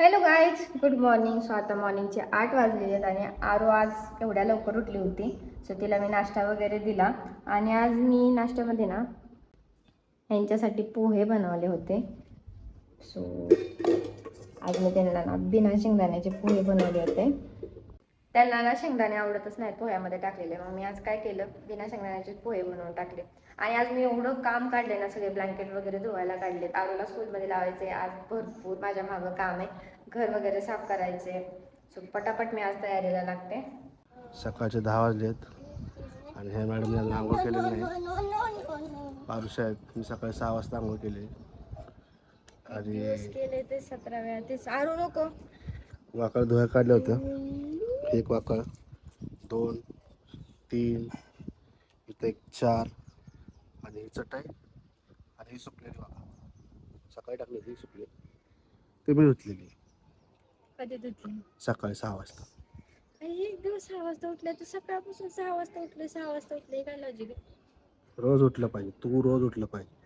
Hello guys good morning so आता मॉर्निंगचे आठ वाजलेले आहेत आणि आरो आज एवढ्या लवकर उठली होती. सो तिला मी नाश्ता वगैरे दिला. आणि आज मी नाश्त्यामध्ये ना यांच्यासाठी पोहे बनवले होते. सो आज मी त्यांना ना बिना शेंगदाण्याचे पोहे बनवले होते. त्यांना ना शेंगदाणे आवडतच नाहीत पोह्यामध्ये टाकलेले. मग मी आज काय केलं? बिना शेंगदाण्याचे पोहे बनवून टाकले. आणि आज मी एवढं काम काढले ना सगळे ब्लँकेट वगैरे धुवायला काढलेत. आरूला स्कूलमध्ये लावायचे. आज भरपूर माझ्या मागं काम आहे. घर वगैरे साफ करायचे. सो पटापट मी आज तयारीला लागते. सकाळचे दहा वाजलेत. आणि ह्या मॅडमने अजून आंघोळ केलेली नाही. पारुष आहेत मी सकाळी सहा वाजता आंघोळ केली. आणि केले ते सतरा वेळा तेच आरू नको. वाकळ धुवायला काढलं होतं एक वाकळ दोन तीन इथं एक चार. आणि ही चटाई आणि ही सुकलेली वाकळ सकाळी टाकली ही सुकली. ती मी धुतलेली. कधी धुतली? सकाळी सहा वाजता. एक दिवस सहा वाजता उठले तर सकाळपासून सहा वाजता उठले सहा वाजता उठले. काय लॉजिक रोज उठलं पाहिजे. तू रोज उठलं पाहिजे.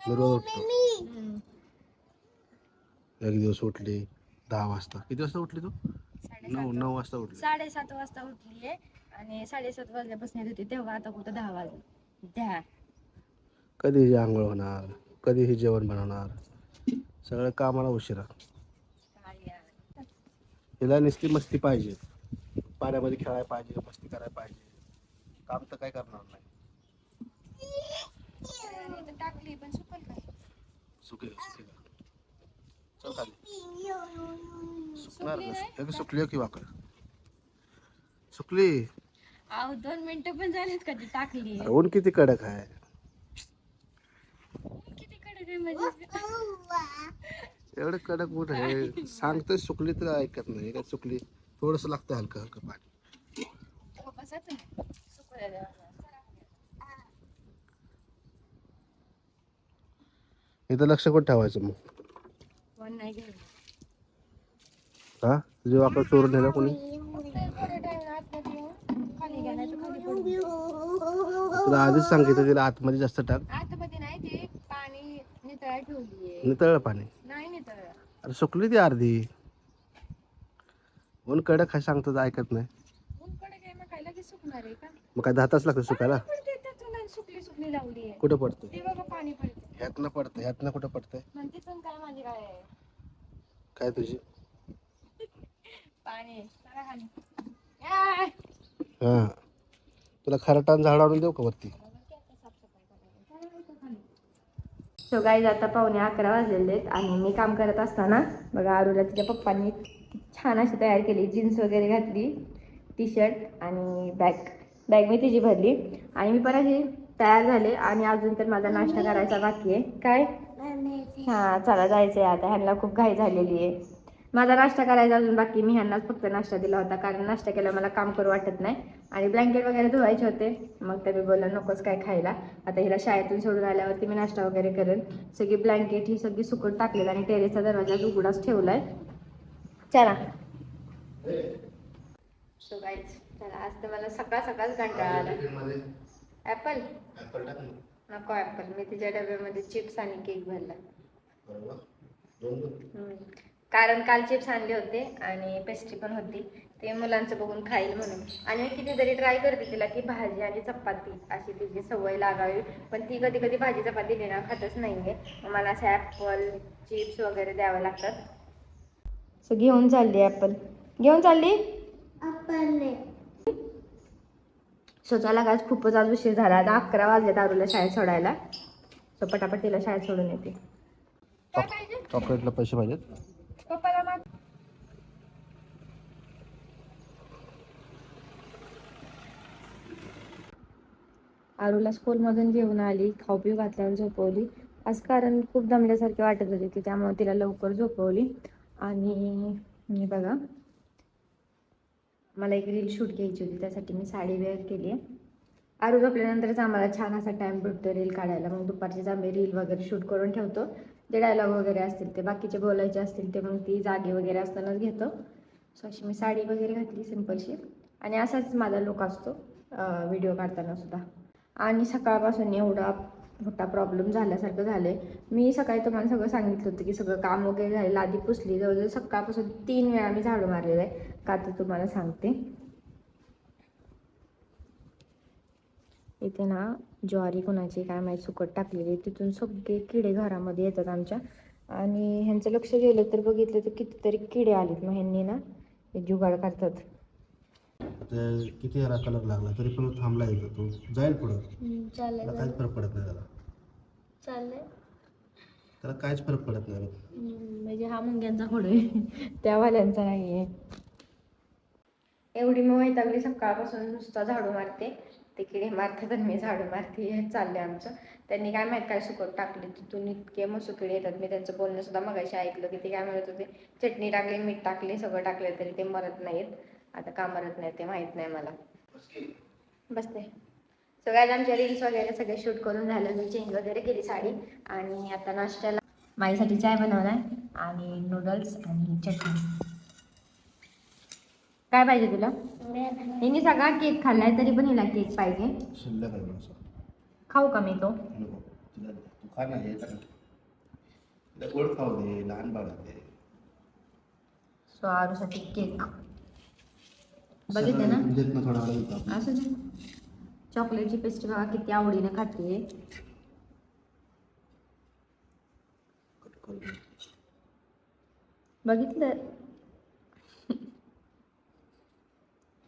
मी रोज उठतो. एक दिवस उठली दहा वाजता. किती वाजता उठली तू? नऊ नऊ वाजता. उठली साडेसात वाजता उठली आहे आणि साडेसात वाजल्यापासून येत होती तेव्हा आता कुठं दहा वाजले. दहा कधी ही आंघोळ होणार कधी ही जेवण बनवणार सगळं कामाला उशिरा. काय यार. हिला नुसती मस्ती पाहिजे. पाण्यामध्ये खेळायला पाहिजे मस्ती करायला पाहिजे. काम तर काय करणार नाही. इथं टाकली पण सुकल काय सुकेल सुकेल. चल खाली सुकणार सुकली की अहो दोन मिनिटं पण झालीत का ती टाकली? ऊन किती कडक आहे. किती कडक आहे म्हणजे? एवढं कडक ऊन आहे. सांगतोय सुकली तर ऐकत नाही. काय सुकली? थोडस लागतं हलकं हलकं पाणी. इथं लक्ष कोण ठेवायचं मग? नाही घ्यायला हा? वाकड चोरून नेलं कोणी? खाली घ्या नाही तर खाली. तुला आधीच सांगितलं तिला आतमध्ये जास्त टाक. आतमध्ये नाही ते पाणी नितळा ठेवलीये. नितळलं पाणी? नाही नितळ अरे सुकली ती अर्धी. ऊन कडक आहे सांगतो तर ऐकत नाही. काय मग काय लगेच सुकणार आहे का? मग काय दहा तास लागतं सुकायला? पडते त्यातून आणि सुकली सुकली लावली आहे कुठं पडतं ते बघा पाणी पडते ह्यातनं पडतं ह्यातनं कुठं पडतंय? काय माझी काय आहे? काय तुझी? पाणी. हां. तुला खराटान झाड आणून देऊ का वरती? सो गाईज आता पावणे अकरा वाजलेले आहेत आणि मी काम करत असताना बघा आरूला तिच्या पप्पांनी छान अशी तयार केली. जीन्स वगैरे घातली टी शर्ट आणि बॅग बॅग मी तिची भरली. आणि मी पण अशी तयार झाले आणि अजून तर माझा नाश्ता करायचा बाकी आहे. काय? हां चला जायचं आहे आता. ह्यांना खूप घाई झालेली आहे. माझा नाश्ता करायचा अजून बाकी. मी ह्यांनाच फक्त नाश्ता दिला होता कारण नाश्ता केला मला काम करू वाटत नाही. आणि ब्लँकेट वगैरे धुवायचे होते. मग ते मी बोललं नकोच काय खायला. आता हिला शाळेतून सोडून आल्यावरती मी नाश्ता वगैरे करेन. सगळी ब्लँकेट ही सगळी सुकून टाकलेत आणि टेरेसचा दरवाजा उघडाच ठेवलाय. चला. सो गाईज चला आज तर मला सकाळ सकाळच कंटाळा आला. ॲपल नको ॲपल मी तिच्या डब्यामध्ये चिप्स आणि केक भरला हम्म. कारण काल चिप्स आणले होते आणि पेस्ट्री पण होती. ते मुलांचं बघून खाईल म्हणून. आणि मी कितीतरी ट्राय करते तिला की भाजी आणि चपाती अशी तिची सवय लागावी. पण ती कधी कधी भाजी चपाती ना खातच नाहीये. मग मला असं ॲपल चिप्स वगैरे द्यावं लागतात. सो घेऊन चालली ॲपल घेऊन चालली? सो चला आज खूपच आज उशीर झाला. आता अकरा वाजले दारूला शाळेत सोडायला. सो पटापट तिला शाळेत सोडून येते. चॉकलेटला पैसे पाहिजेत. आरूला स्कूलमधून घेऊन आली खाऊ पिऊ घातल्यावर झोपवली. आज कारण खूप दमल्यासारखे वाटत होते की त्यामुळे तिला लवकर झोपवली. आणि मी बघा मला एक रील शूट घ्यायची होती त्यासाठी मी साडी वेअर केली आहे. आरू झोपल्यानंतरच आम्हाला छान असा टाइम भेटतो रील काढायला. मग दुपारचीच आम्ही रील वगैरे शूट करून ठेवतो जे डायलॉग वगैरे असतील ते बाकीचे बोलायचे असतील ते मग ती जागे वगैरे असतानाच घेतो. सो अशी मी साडी वगैरे घातली सिम्पलशी आणि असाच माझा लुक असतो व्हिडिओ काढताना सुद्धा. आणि सकाळपासून एवढा मोठा प्रॉब्लेम झाल्यासारखं झालं आहे मी सकाळी तुम्हाला सगळं सांगितलं होतं की सगळं काम वगैरे झालेलं लादी पुसली. जवळजवळ सकाळपासून तीन वेळा मी झाडू मारलेलं आहे. का ते तुम्हाला सांगते. इथे ना ज्वारी कोणाची काय माहीत सुकट टाकलेली तिथून सगळे किडे घरामध्ये येतात आमच्या. आणि ह्यांचं लक्ष गेलं तर बघितलं तर कितीतरी किडे आलेत. मग ह्यांनी ना हे जुगाड करतात. किती याला कलर लागला तरी पण थांबला येतो तो. जाईल पुढं. त्याला काहीच फरक पडत नाही त्याला. चाललंय त्याला काहीच फरक पडत नाही. म्हणजे हा मुंग्यांचा खोड आहे. त्या वाल्यांचा नाही आहे एवढी मग वैतागली सकाळपासून नुसता झाडू मारते. ते किडे मारतात आणि मी झाडू मारते. हे चाललंय आमचं. त्यांनी काय माहीत काय सुकट टाकले. तिथून इतके मसू किडे येतात. मी त्यांचं बोलणं सुद्धा मगाशी ऐकलं की ते काय म्हणत होते चटणी टाकली मीठ टाकले सगळं टाकले तरी ते मरत नाहीत. आता का मरत नाही ते माहीत नाही मला. बसते. सगळ्यात आमच्या रील्स वगैरे सगळे शूट करून झालं. मी चेंज वगैरे केली साडी. आणि आता नाश्त्याला माझ्यासाठी चाय बनवलाय आणि नूडल्स आणि चटणी. काय पाहिजे तुला? हिने सगळा केक खाल्लाय तरी पण हिला केक पाहिजे. शिल्लक आहे माणसं खाऊ का मी तो? नको. तुला तू खा ना हे टाक. तिला गोड खाऊ दे लहान बाळ आहे ते. सो आरूसाठी केक बघितलं ना? सगळं देत ना थोडा वेळ होता आपण. असं दे. चॉकलेटची पेस्ट्री बघा किती आवडीने खाते. कट. बघितलं?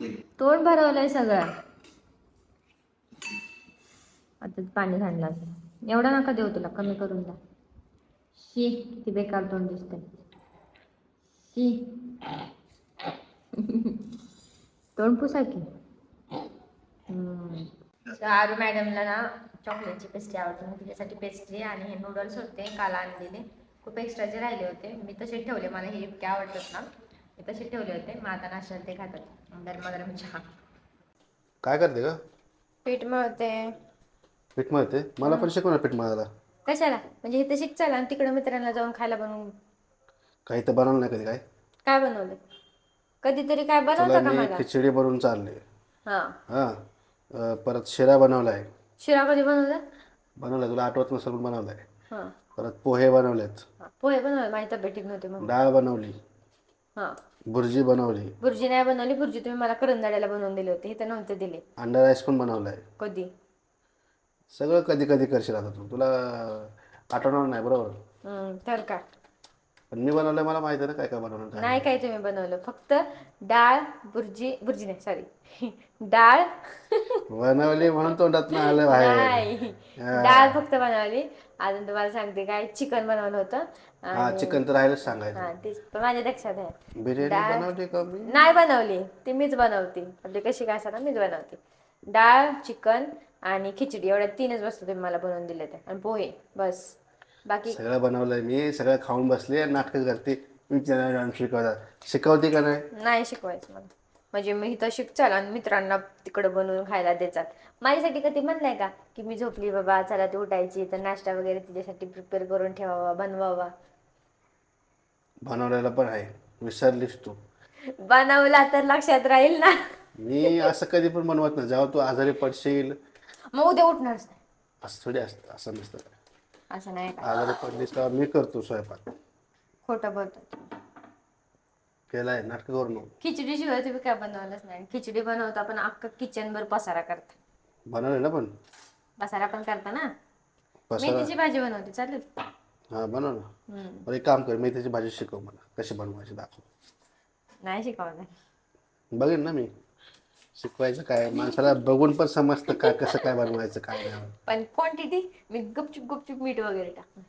तोंड भरवलंय सगळं. आता पाणी सांडलं एवढा नका देऊ तुला कमी करून द्या. शी किती बेकार तोंड दिसत शी. तोंड पुसा की. आरू मॅडमला ना चॉकलेटची पेस्ट्री आवडते तिच्यासाठी पेस्ट्री आणि हे नूडल्स होते काल आणलेले. खूप एक्स्ट्राचे राहिले होते मी तसे ठेवले मला हे इतके आवडतात ना. तसे ठेवले होते. मग आता नाश्त्यात ते खातात. गरम गरम चहा. काय करते का पीठ मळते. पीठ मळते? मला पण शिकव ना पीठ मळायला. कशाला? म्हणजे इथं शिकचाल आणि तिकडे मित्रांना जाऊन खायला बनवून. काही तर बनवलं नाही कधी काय? काय बनवलं? कधीतरी काय तुला बनवतं का मी मला? खिचडी बनवून चालले. हा. हां. अं, परत शिरा बनवलाय शिरा कधी बनवलं? बनवलाय तुला आठवत नसेल पण बनवलाय हा. परत पोहे बनवलेत. हा, पोहे बनवले. माझी तब्येत ठीक नव्हती मग डाळ बनवली. हा. भुर्जी बनवली. भुर्जी नाही बनवली भुर्जी तुम्ही मला करंजाड्याला बनवून दिले होते इथं नव्हते दिले. अंडा राईस पण बनवलाय. कधी? सगळं कधी कधी करशील आता तू. तुला आठवणार नाही बरोबर? हम्म, तर का पण मी बनवलंय मला माहिती आहे ना काय काय काय नाही काय तुम्ही बनवलं फक्त डाळ भुर्जी भुर्जी नाही सॉरी डाळ बनवली म्हणून तोंडात नाही आलं बाहेर. नाही. डाळ फक्त बनवली. अजून तुम्हाला सांगते काय चिकन बनवलं होतं. हा चिकन तर राहिलंच सांगायचं. हा तेच. पण माझ्या लक्षात आहे. बिर्याणी बनवली का मी? नाही बनवली. ती मीच बनवते. आपली कशी काय असतात ना मीच बनवते. डाळ चिकन आणि खिचडी एवढ्या तीनच वस्तू तुम्ही मला बनवून दिल्या त्या. आणि पोहे बस. बाकी सगळं बनवलंय मी. सगळं खाऊन बसले नाटकं करते. शिकवतात. शिकवते का नाही? नाही शिकवायचं मला. म्हणजे मी इथं शिकचाल आणि मित्रांना तिकडं बनवून खायला देतात माझ्यासाठी कधी म्हणलंय का? की मी झोपली बाबा चला ती उठायची तर नाश्ता वगैरे तिच्यासाठी प्रिपेअर करून ठेवावा बनवावा. बनवलेलं पण आहे. विसरलीस तू. बनवला तर लक्षात राहील ना. मी असं कधी पण बनवत नाही. जेव्हा तू आजारी पडशील. मग उद्या उठणारच नाही. असं थोडी असतं. असं नसतं. असं नाही का? आजारी पडलीस तेव्हा मी करतो स्वयंपाक. खोटं बोलतात केलाय नाटक करू नको खिचडी शिवाय तुम्ही काय बनवलंच नाही. खिचडी बनवता पण अख्खा किचन भर पसारा करता. बनवले ना पण? पसारा पण करता ना? पसारा मेथीची भाजी बनवते चालेल. हा बनव ना. हम्म. बरं एक काम कर मी त्याची भाजी शिकव मला कशी बनवायची दाखव. नाही शिकवलं बघेन ना मी. शिकवायचं काय? माणसाला बघून पण समजतं काय कसं काय बनवायचं काय नाही. पण क्वांटिटी मी गपचूप गपचूप मीठ वगैरे टाकणार.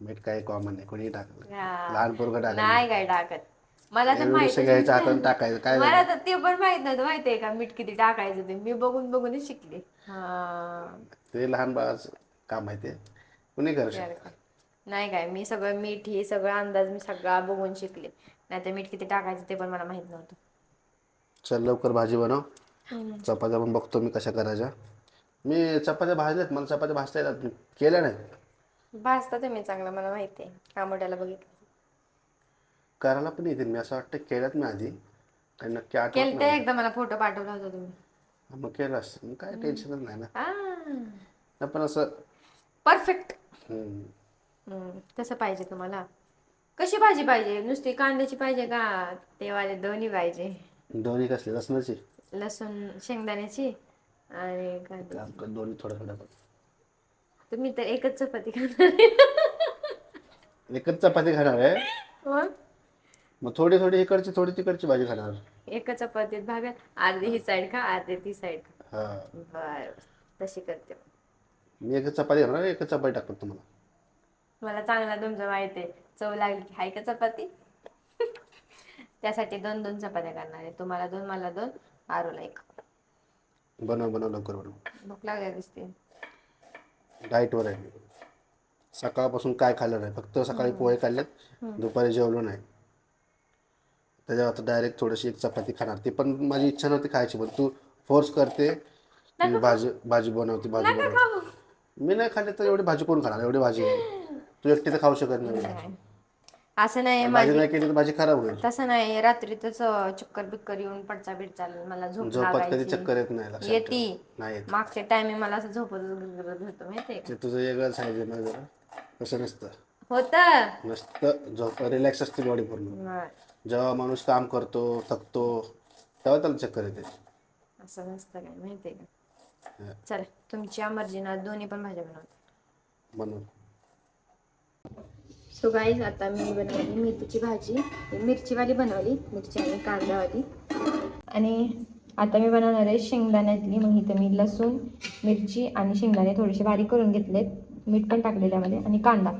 मीठ काय कॉमन नाही कोणी टाकलं हा. लहान पोरगं टाकलं नाही काय टाकत. मला तर माहीत घ्यायचं टाकायचं काय मला तर ते पण माहीत नव्हतं माहितीये का मीठ किती टाकायचं ते. मी बघून बघूनच शिकले. हा. ते लहान बाळाचं काम आहे ते. कुणी करू शकत? नाही काय मी सगळं मीठ हे सगळं अंदाज मी सगळा बघून शिकले. नाही तर मीठ किती टाकायचं ते पण मला माहीत नव्हतं. चल लवकर भाजी बनव. चपात्या पण बघतो मी कशा करायच्या. मी चपात्या भाजल्यात मला चपात्या भाजता येतात केल्या नाही भाजता तुम्ही चांगलं मला माहिती आहे कामोड्याला बघितलं. करायला पण येतील. मी असं वाटतं केल्यात मी आधी. काही नक्की आठवत ते एकदा मला फोटो पाठवला होता तुम्ही. मग केलं असतं. मग काय टेन्शनच नाही ना. नाही, पण असं परफेक्ट. हम्म. तसं पाहिजे तुम्हाला. कशी भाजी पाहिजे? नुसती कांद्याची पाहिजे का? तेवाले दोन्ही पाहिजे. दोन्ही कसले? लसणाची? लसूण शेंगदाण्याची आणि कांदे काम कर, दोन्ही थोडं थोडं तुम्ही तर एकच चपाती खाणार एकच चपाती खाणार आहे? मग? मग थोडी थोडी इकडची थोडी तिकडची भाजी खाणार. एका चपातीत भागात अर्धी ही साईड खा अर्धी ती साईड खा. हा. बर तशी करते. मी एकच चपाती खाणार एकच चपाती टाकतो तुम्हाला. मला चांगला तुमचं माहीत आहे. चव लागली की हाय का चपाती? त्यासाठी दोन दोन चपात्या करणार आहे. तुम्हाला दोन मला दोन आरूला एक. बनव बनव लवकर बनव. भूक लागल्या दिसते. डाएटवर आहे मी. सकाळपासून काय खाल्लं नाही. फक्त सकाळी पोहे खाल्लेत. दुपारी जेवलो नाही. त्याच्यावर आता डायरेक्ट थोडीशी एक चपाती खाणार. ती पण माझी इच्छा नव्हती खायची पण तू फोर्स करते की भाजी भाजी बनवते भाजी बनवते. मी नाही खाल्ले तर एवढी भाजी कोण खाणार? एवढी भाजी. तू एकटी तर खाऊ शकत नाही. असं नाही भाजी नाही केली तर भाजी खराब होईल. तसं नाही. रात्रीतच चक्कर बिक्कर येऊन पडचा बिडचा मला झोप झोपात कधी लागायची. चक्कर येत नाही लक्षात ठेव. येती. नाही येत. मागच्या टायमिंग मला असं गरगरत होतं माहितीये का? ते तुझं वेगळंच आहे ना जरा तसं नसतं. होत. नसतं. झोप रिलॅक्स असते बॉडी पूर्ण. जेव्हा माणूस काम करतो थकतो तेव्हा त्याला चक्कर येते. असं नसतं काय माहितीये का? चला तुमच्या मर्जीनं दोन्ही पण भाज्या बनवते. म्हणून सो गाईज आता मी बनवली मेथीची भाजी. ही मिरचीवाली बनवली मिरची आणि कांदावाली. आणि आता मी बनवणार आहे शेंगदाण्यातली मग इथं मी लसूण मिरची आणि शेंगदाणे थोडेसे बारीक करून घेतलेत. मीठ पण टाकले त्यामध्ये आणि कांदा.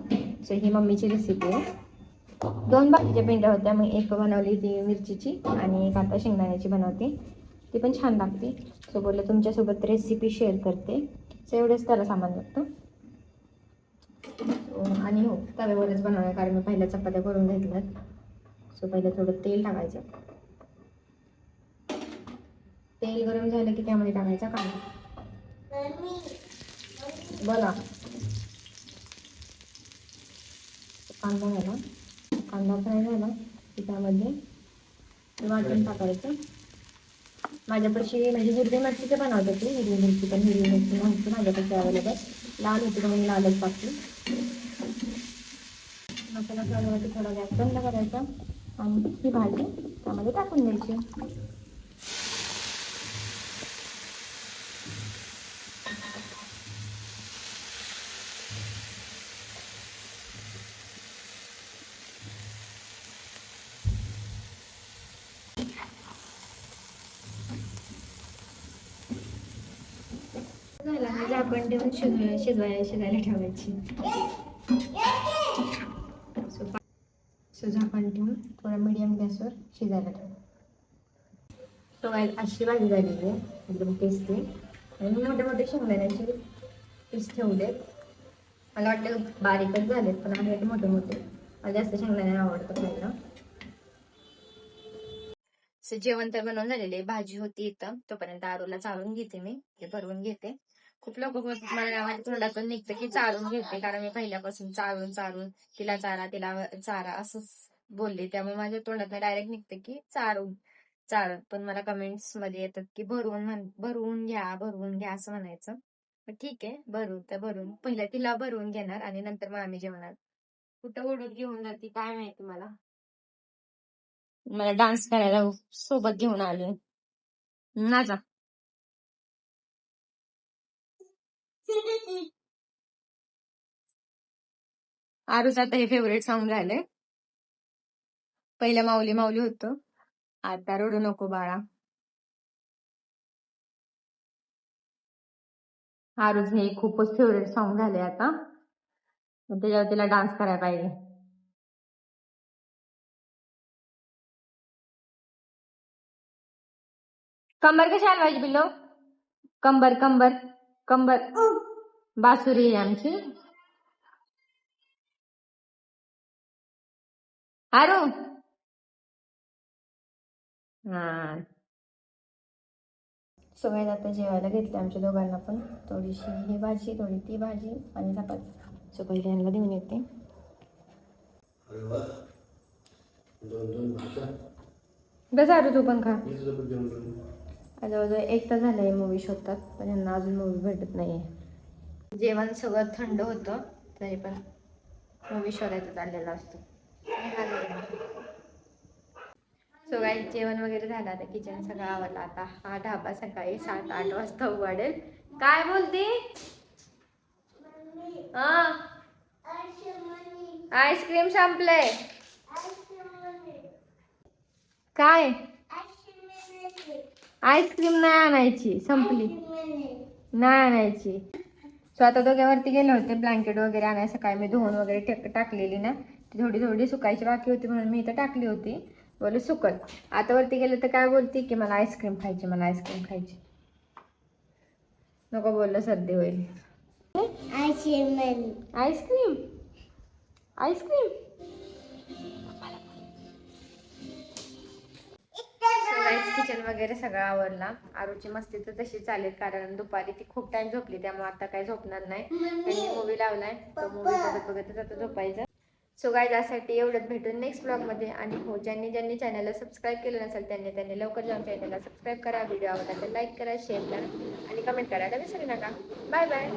सो ही मम्मीची रेसिपी आहे. दोन बाकीच्या पेंड्या होत्या. मग एक बनवली ती मिरचीची आणि एक आता शेंगदाण्याची बनवते. ती पण छान लागते. सो बोललं तुमच्यासोबत रेसिपी शेअर करते. सो एवढंच त्याला सामान लागतं. आणि हो तव्यावरच बनवणार कारण मी पहिल्या चपात्या करून घेतल्यात. सो पहिलं थोडं तेल टाकायचं. तेल गरम झालं की त्यामध्ये टाकायचा कांदा. बोला. कांदा झाला कांदा फ्राय झाला. की त्यामध्ये वाटून टाकायचं. माझ्यापाशी म्हणजे हिरवी मिरची पण बनवत होती हिरवी मिरची पण हिरवी मिरची नव्हती माझ्यापाशी अवेलेबल लाल होती म्हणून लालच टाकली मसाला फ्रायवरती थोडा गॅस बंद करायचा. आणि ही भाजी त्यामध्ये टाकून द्यायची. ठेवून आपण देऊन शिजवायला शिजवायला शिजायला ठेवायची. सो सो झाकण ठेवून थोडा मिडियम गॅसवर शिजायला ठेवा. तो काय अशी भाजी झालेली आहे. एकदम टेस्टी आणि मी मोठे मोठे शेंगदाण्याचे पीस ठेवलेत. मला वाटलं बारीकच झालेत पण आहेत मोठे मोठे. मला जास्त शेंगदाणे आवडतं खायला जेवण तर बनवून झालेले भाजी होती इथं. तोपर्यंत आरूला चालून घेते मी. ते भरवून घेते. खूप लोक मला तोंडातून निघतं की चालून घेते. कारण मी पहिल्यापासून चालून चालून तिला चारा तिला चारा असंच बोलले. त्यामुळे माझ्या तोंडात डायरेक्ट निघतं की चारून चार पण मला कमेंट्समध्ये येतात की भरवून म्हण भरवून घ्या भरवून घ्या असं म्हणायचं. ठीक आहे भरून तर भरून पहिल्या तिला भरून घेणार आणि नंतर मग आम्ही जेवणार. कुठं ओढत घेऊन जाते काय माहिती मला? मला डान्स करायला सोबत घेऊन आले नाचा. आरुज आता हे फेवरेट सॉंग झालंय पहिलं माऊली माऊली होतं. आता रडू नको बाळा. आरुज हे खूपच फेवरेट सॉंग झाले आता. मग त्याच्यावर तिला डान्स करायला पाहिजे. कंबर कशी हलवायची पिल्लो? कंबर कंबर. कंबर बासुरी आहे आमची. आरू. हा. सगळ्यात आता जेवायला घेतले आमच्या दोघांना पण. थोडीशी ही भाजी थोडी ती भाजी आणि चपाती. सो पहिले यांना देऊन येते. अरे वा. दोन दोन भाज्या. बस आरू तू पण खा. जवळजवळ एक तास झालाय मूवी शोधतात पण यांना अजून मूवी भेटत नाहीये. जेवण सगळं थंड होतं तरी पण मूवी शोधायचं चाललेलं असतं. सो काही जेवण वगैरे झालं आता किचन सगळं आवडलं आता हा ढाबा सकाळी सात आठ वाजता उघडेल. काय बोलते? हा. आईस्क्रीम संपलंय. काय? आईस्क्रीम नाही आणायची संपली. नाही आणायची. सो आता दोघ्यावरती गेले होते ब्लँकेट वगैरे आणायला सकाळी मी धुवून वगैरे टेक टाकलेली ना. ती थोडी थोडी सुकायची बाकी होती म्हणून मी इथं टाकली होती. बोले सुकल. आता वरती गेले तर काय बोलते की मला आईस्क्रीम खायची मला आईस्क्रीम खायची. नको बोललं सर्दी होईल. आईस्क्रीम? आईस्क्रीम? किचन वगैरे सगळं आवरला. आरूची मस्ती तर तशी चालेल कारण दुपारी ती खूप टाइम झोपली त्यामुळे आता काही झोपणार नाही. त्यांनी मूवी लावलाय तो मूवी बघत बघतच आता झोपायचं. सो गाय त्यासाठी एवढंच भेटून नेक्स्ट ब्लॉगमध्ये आणि हो ज्यांनी ज्यांनी चॅनलला सबस्क्राईब केलं नसेल त्यांनी त्यांनी लवकर जाऊन चॅनलला सबस्क्राईब करा. व्हिडिओ आवडला तर लाईक करा शेअर करा आणि कमेंट करायला विसरू नका. Bye bye